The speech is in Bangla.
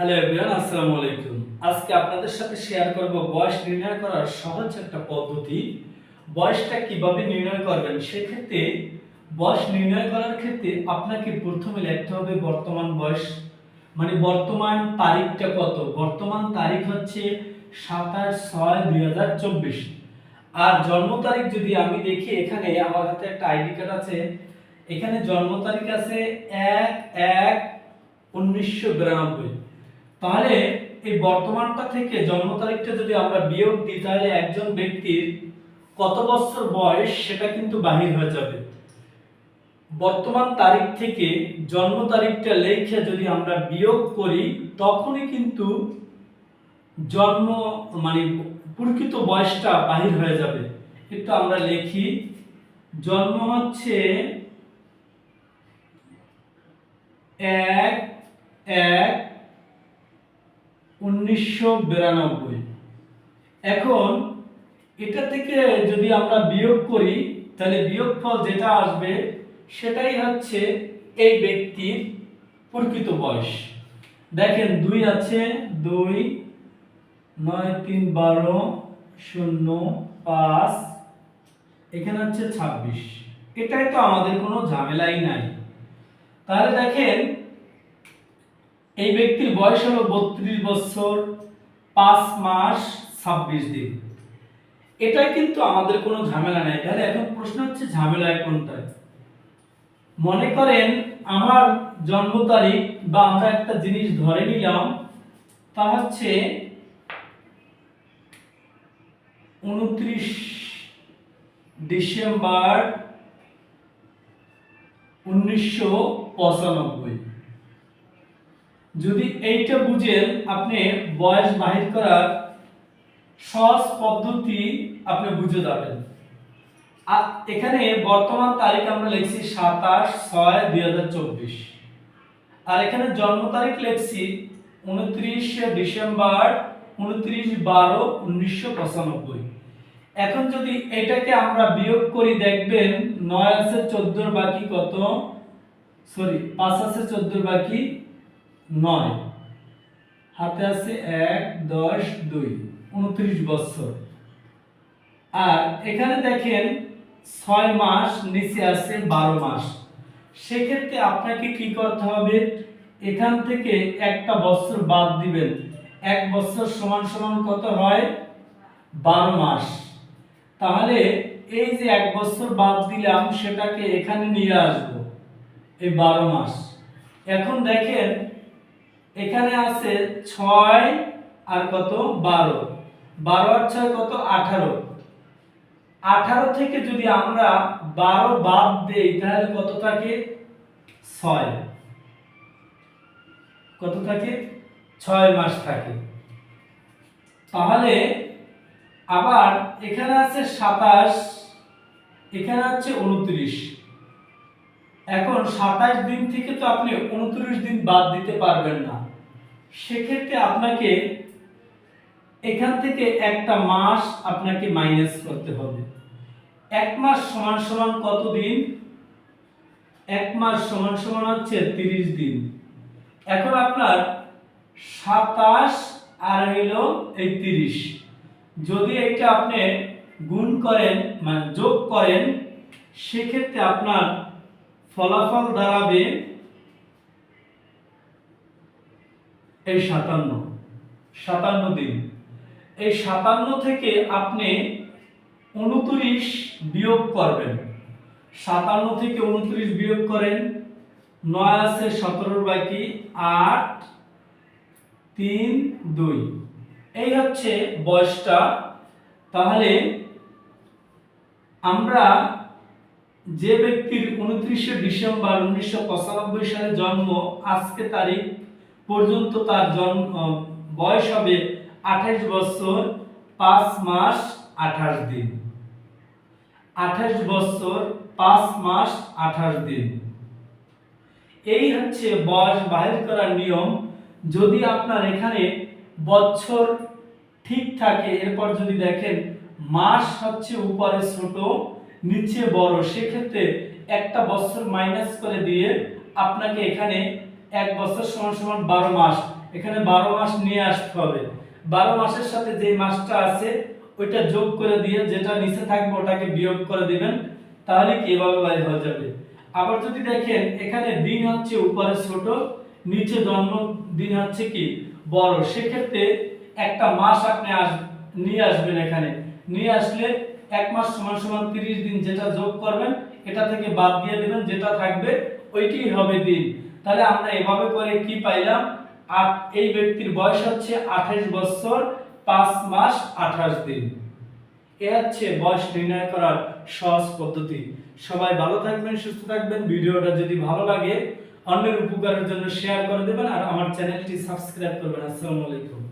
হ্যালো এভরিওয়ান আসসালামু আলাইকুম। আজকে আপনাদের সাথে শেয়ার করব বয়স নির্ণয় করার সহজ একটা পদ্ধতি। বয়সটা কীভাবে নির্ণয় করবেন? সেক্ষেত্রে বয়স নির্ণয় করার ক্ষেত্রে আপনাকে প্রথমে লিখতে হবে বর্তমান বয়স। মানে বর্তমান তারিখটা কত? বর্তমান তারিখ হচ্ছে সাতাশ ছয় দুই হাজার চব্বিশ। আর জন্ম তারিখ যদি আমি দেখি, এখানে আমার হাতে একটা আইডি কার্ড আছে। এখানে জন্ম তারিখ আছে এক এক উনিশশো বিরানব্বই। তাহলে এই বর্তমানটা থেকে জন্ম তারিখটা যদি আমরা বিয়োগ দিই, তাহলে একজন ব্যক্তির কত বছর বয়স সেটা কিন্তু বাহির হয়ে যাবে। বর্তমান তারিখ থেকে জন্ম তারিখটা লেখে যদি আমরা বিয়োগ করি, তখনই কিন্তু জন্ম মানে প্রকৃত বয়সটা বাহির হয়ে যাবে। একটু আমরা লিখি, জন্ম হচ্ছে এক এক উনিশশো বিরানব্বই। এখন এটা থেকে যদি আমরা বিয়োগ করি, তাহলে বিয়োগফল যেটা আসবে, সেটাই হচ্ছে এই ব্যক্তির প্রকৃত বয়স। দেখেন, দুই আছে, দুই, নয়, তিন, বারো, শূন্য, পাঁচ, এখানে হচ্ছে ছাব্বিশ। এটাই তো আমাদের কোনো ঝামেলাই নাই। তাহলে দেখেন এই ব্যক্তির বয়স হলো বত্রিশ বছর, পাঁচ মাস, ছাব্বিশ দিন। এটাই কিন্তু আমাদের কোনো ঝামেলা নাই। তাহলে এখন প্রশ্ন হচ্ছে, ঝামেলা কোনটায়? মনে করেন, আমার জন্ম তারিখ বা আমরা একটা জিনিস ধরে নিলাম, তা হচ্ছে উনত্রিশ ডিসেম্বর উনিশশো পঁচানব্বই। যদি এইটা বুঝেন, আপনি বয়স বাহির করার সহজ পদ্ধতি আপনি বুঝে যাবেন। আর এখানে বর্তমান তারিখ আমরা লিখছি সাতাশ ছয় দুই আর এখানে জন্ম তারিখ লিখছি উনত্রিশ ডিসেম্বর উনত্রিশ বারো উনিশশো পঁচানব্বই। এখন যদি এটাকে আমরা বিয়োগ করি, দেখবেন নয় আছে চোদ্দোর বাকি কত? সরি, পাঁচ আছে চোদ্দোর বাকি নয়। হাতে আছে এক, দশ, দুই। উনত্রিশ বছর। আর এখানে দেখেন ছয় মাস, নিচে আছে বারো মাস। সেক্ষেত্রে আপনাকে কি করতে হবে? এখান থেকে একটা বছর বাদ দিবেন। এক বছর সমান সমান কত হয়? বারো মাস। তাহলে এই যে এক বছর বাদ দিলাম, সেটাকে এখানে নিয়ে আসব। এই বারো মাস। এখন দেখেন এখানে আছে ছয় আর কত বারো। বারো আর ছয় কত? আঠারো। আঠারো থেকে যদি আমরা বারো বাদ দেই, তাহলে কত থাকে? ছয়। কত থাকে? ছয় মাস থাকে। তাহলে আবার এখানে আছে সাতাশ, এখানে আছে উনত্রিশ। এখন সাতাশ দিন থেকে তো আপনি উনত্রিশ দিন বাদ দিতে পারবেন না। সেক্ষেত্রে আপনাকে এখান থেকে একটা মাস আপনাকে মাইনাস করতে হবে। এক মাস সমান সমান কত দিন? এক মাস সমান সমান হচ্ছে তিরিশ দিন। এখন আপনার সাতাশ আর হইল এই তিরিশ। যদি এটা আপনি গুণ করেন মানে যোগ করেন, সেক্ষেত্রে আপনার ফলাফল দাঁড়াবে এই সাতান্ন সাতান্ন দিন। এই সাতান্ন থেকে আপনি উনত্রিশ বিয়োগ করবেন। সাতান্ন থেকে উনত্রিশ বিয়োগ করেন, নয় আছে সতেরোর বাকি, আট, তিন, দুই। এই হচ্ছে বয়সটা। তাহলে আমরা যে ব্যক্তির উনত্রিশে ডিসেম্বর উনিশশো পঁচানব্বই সালে জন্ম, আজকে তারিখ পর্যন্ত তার জন্ম বয়স হবে আঠাশ বছর পাঁচ মাস আঠাশ দিন। আঠাশ বছর পাঁচ মাস আঠাশ দিন। এই হচ্ছে বয়স বাহির করার নিয়ম। যদি আপনার এখানে বছর ঠিক থাকে, এরপর যদি দেখেন মাস হচ্ছে উপরে ছোট নিচে বড়, সেক্ষেত্রে একটা বছর মাইনাস করে দিয়ে আপনাকে এখানে এক বছর সমান সমান বারো মাস, এখানে বারো মাস নিয়ে আসতে হবে। বারো মাসের সাথে যে মাসটা আছে, ওইটা যোগ করে দিয়ে যেটা নিচে থাকবে ওটাকে বিয়োগ করে দিবেন, তাহলে কি এভাবে বাইর হয়ে যাবে। আবার যদি দেখেন, এখানে দিন হচ্ছে উপরে ছোট, নিচে জন্ম, দিন হচ্ছে কি বড়। সেক্ষেত্রে একটা মাস আপনি আস, নিয়ে আসবেন এখানে। নিয়ে আসলে এক মাস সমান সমান তিরিশ দিন যেটা যোগ করবেন, এটা থেকে বাদ দিয়ে দেবেন, যেটা থাকবে ওইটি হবে দিন। তাহলে আমরা এভাবে করে কি পাইলাম? আট, এই ব্যক্তির বয়স হচ্ছে আঠাশ বছর, পাঁচ মাস, আঠাশ দিন। এ হচ্ছে বয়স নির্ণয় করার সহজ পদ্ধতি। সবাই ভালো থাকবেন, সুস্থ থাকবেন। ভিডিওটা যদি ভালো লাগে, অন্যের উপকারের জন্য শেয়ার করে দেবেন, আর আমার চ্যানেলটি সাবস্ক্রাইব করবেন। আসসালামু আলাইকুম।